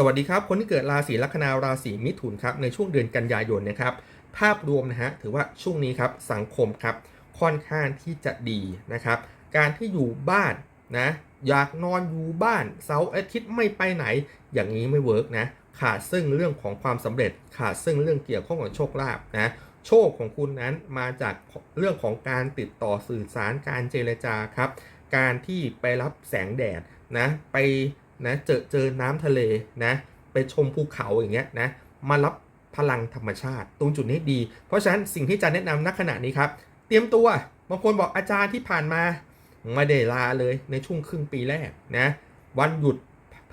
สวัสดีครับ คนที่เกิดราศีลัคนาราศีมิถุนครับในช่วงเดือนกันยายนนะครับภาพรวมนะฮะถือว่าช่วงนี้ครับสังคมครับค่อนข้างที่จะดีนะครับ การที่อยู่บ้านนะอยากนอนอยู่บ้านเสาร์อาทิตย์ไม่ไปไหน อย่างนี้ไม่เวิร์กนะขาดซึ่งเรื่องของความสำเร็จ ขาดซึ่งเรื่องเกี่ยวข้องกับโชคลาภนะโชคของคุณนั้นมาจากเรื่องของการติดต่อสื่อสารการเจรจาครับ การที่ไปรับแสงแดดนะไป นะเจอเจอน้ำทะเลนะไปชมภูเขาอย่างเงี้ยนะมารับพลังธรรมชาติ ตรงจุดนี้ดี เพราะฉะนั้นสิ่งที่อาจารย์แนะนำณขณะนี้ครับ เตรียมตัวบางคนบอกอาจารย์ที่ผ่านมาไม่ได้ลาเลยในช่วงครึ่งปีแรกนะวันหยุด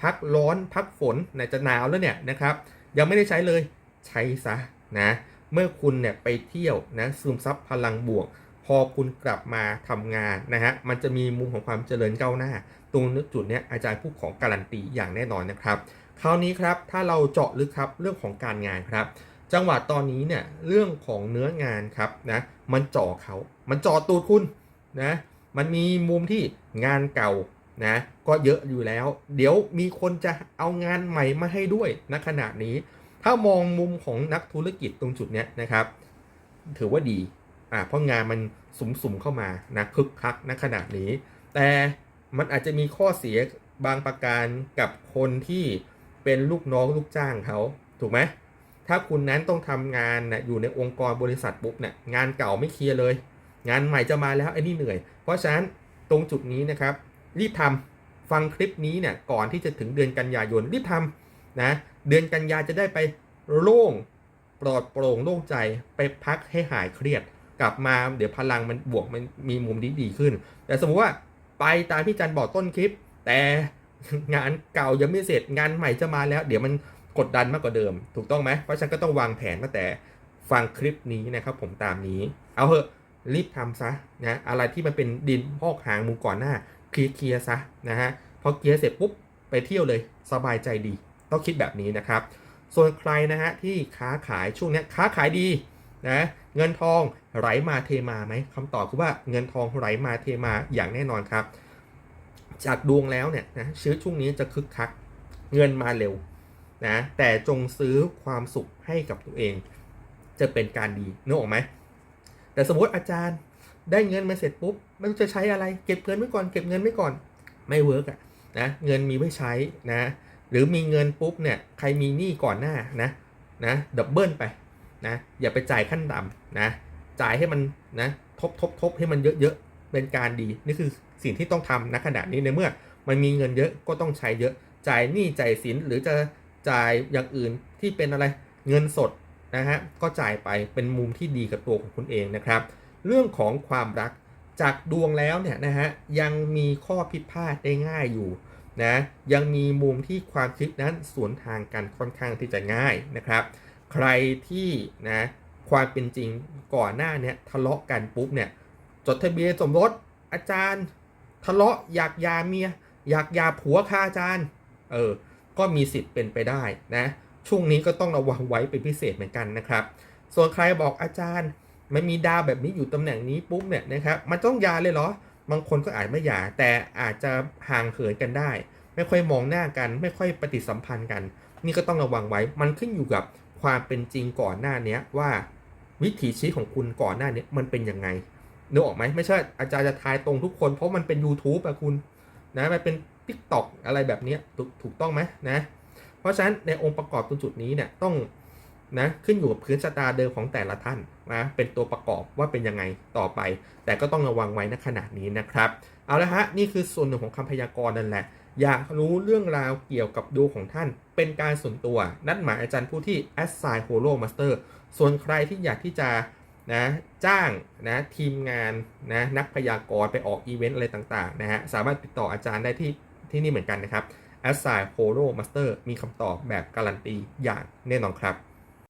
พักร้อนพักฝนไหนจะหนาวแล้วเนี่ยนะครับ ยังไม่ได้ใช้เลยใช้ซะนะเมื่อคุณเนี่ยไปเที่ยวนะซึมซับพลังบวก พอคุณกลับมาทำงานนะฮะมันจะมีมุมของความเจริญก้าวหน้า ตรงจุดนี้อาจารย์ผู้ของการันตีอย่างแน่นอนนะครับคราวนี้ครับถ้าเราเจาะลึกครับเรื่องของการงานครับ จังหวะตอนนี้เนี่ยเรื่องของเนื้องานครับนะมันจ่อเขา มันจ่อตูดคุณนะมันมีมุมที่งานเก่านะก็เยอะอยู่แล้ว เดี๋ยวมีคนจะเอางานใหม่มาให้ด้วยณขณะนี้ ถ้ามองมุมของนักธุรกิจตรงจุดเนี้ยนะครับ ถือว่าดีอ่าเพราะงานมันสุมๆเข้ามานะคึกคักณขณะนี้ แต่ มันอาจจะมีข้อเสียบางประการกับคนที่เป็นลูกน้องลูกจ้างเขาถูกไหมถ้าคุณนั้นต้องทำงานนะอยู่ในองค์กรบริษัทปุ๊บเนี่ยงานเก่าไม่เคลียร์เลย งานใหม่จะมาแล้วไอ้นี่เหนื่อย เพราะฉะนั้นตรงจุดนี้นะครับ รีบทำฟังคลิปนี้เนี่ยก่อนที่จะถึงเดือนกันยายนรีบทำนะเดือนกันยาจะได้ไปโล่งปลอดโปร่งโล่งใจไปพักให้หายเครียด กลับมาเดี๋ยวพลังมันบวกมันมีมุมที่ดีขึ้น แต่สมมติว่า ไปตามที่จันบอกต้นคลิป แต่งานเก่ายังไม่เสร็จงานใหม่จะมาแล้ว เดี๋ยวมันกดดันมากกว่าเดิม ถูกต้องไหมเพราะฉันก็ต้องวางแผนตั้งแต่ฟังคลิปนี้นะครับผมตามนี้ เอาเหอะรีบทำซะนะอะไรที่มันเป็นดินพอกหางมูก่อนหน้าเคลียร์ซะนะฮะพอเคลียร์เสร็จปุ๊บไปเที่ยวเลยสบายใจดี ต้องคิดแบบนี้นะครับ ส่วนใครนะฮะที่ค้าขายช่วงนี้ค้าขายดีนะ เงินทองไหลมาเทมาไหมคำตอบคือว่าเงินทองไหลมาเทมาอย่างแน่นอนครับ จากดวงแล้วเนี่ยนะชีวิตช่วงนี้จะคึกคัก เงินมาเร็วนะแต่จงซื้อความสุขให้กับตัวเอง จะเป็นการดีนึกออกไหมแต่สมมติอาจารย์ได้เงินมาเสร็จปุ๊บไม่รู้จะใช้อะไร เก็บเงินไว้ก่อนเก็บเงินไว้ก่อนไม่เวิร์กอะนะเงินมีไว้ใช้นะ หรือมีเงินปุ๊บเนี่ยใครมีหนี้ก่อนหน้านะนะดับเบิลไป นะอย่าไปจ่ายขั้นต่ำนะจ่ายให้มันนะทบทบทบให้มันเยอะๆเป็นการดีนี่คือสิ่งที่ต้องทำณขณะนี้ในเมื่อมันมีเงินเยอะก็ต้องใช้เยอะ จ่ายหนี้จ่ายสินหรือจะจ่ายอย่างอื่นที่เป็นอะไรเงินสดนะฮะก็จ่ายไปเป็นมุมที่ดีกับตัวของคุณเองนะครับ เรื่องของความรักจากดวงแล้วเนี่ยนะฮะยังมีข้อผิดพลาดได้ง่ายอยู่นะยังมีมุมที่ความคิดนั้นสวนทางกันค่อนข้างที่จะง่ายนะครับ ใครที่นะความเป็นจริงก่อนหน้าเนี้ยทะเลาะกันปุ๊บเนี่ยจดทะเบียนสมรสอาจารย์ ทะเลาะอยากยาเมียอยากยาผัวค่ะอาจารย์เออก็มีสิทธิ์เป็นไปได้นะช่วงนี้ก็ต้องระวังไว้เป็นพิเศษเหมือนกันนะครับ ส่วนใครบอกอาจารย์ไม่มีดาวแบบนี้อยู่ตำแหน่งนี้ปุ๊บเนี่ยนะครับมันต้องยาเลยเหรอบางคนก็อาจไม่หย่าแต่อาจจะห่างเหินกันได้ ไม่ค่อยมองหน้ากัน ไม่ค่อยปฏิสัมพันธ์กัน นี่ก็ต้องระวังไว้มันขึ้นอยู่กับ ความเป็นจริงก่อนหน้านี้ว่าวิถีชีวิตของคุณก่อนหน้านี้มันเป็นยังไงนึกออกไหมไม่ใช่อาจารย์จะทายตรงทุกคนเพราะมันเป็น YouTube อะคุณนะมันเป็น Tik t o อกอะไรแบบนี้ถูกถูกต้องไหมนะเพราะฉะนั้นในองค์ประกอบตรงจุดนี้เนี่ยต้องนะขึ้นอยู่กับพื้นชะตาเดิมของแต่ละท่านนะเป็นตัวประกอบว่าเป็นยังไงต่อไป แต่ก็ต้องระวังไว้ณขณะนี้นะครับ เอาละฮะนี่คือส่วนหนึ่งของคำพยากรณ์นั่นแหละ อยากรู้เรื่องราวเกี่ยวกับดวงของท่าน เป็นการส่วนตัว นัดหมายอาจารย์ผู้ที่ Assign Holo Master ส่วนใครที่อยากที่จะนะจ้างนะทีมงานนะนักพยากรณ์ไปออกอีเวนต์อะไรต่างๆนะฮะสามารถติดต่ออาจารย์ได้ที่ที่นี่เหมือนกันนะครับ Assign Holo Master มีคำตอบแบบการันตีอย่างแน่นอนครับ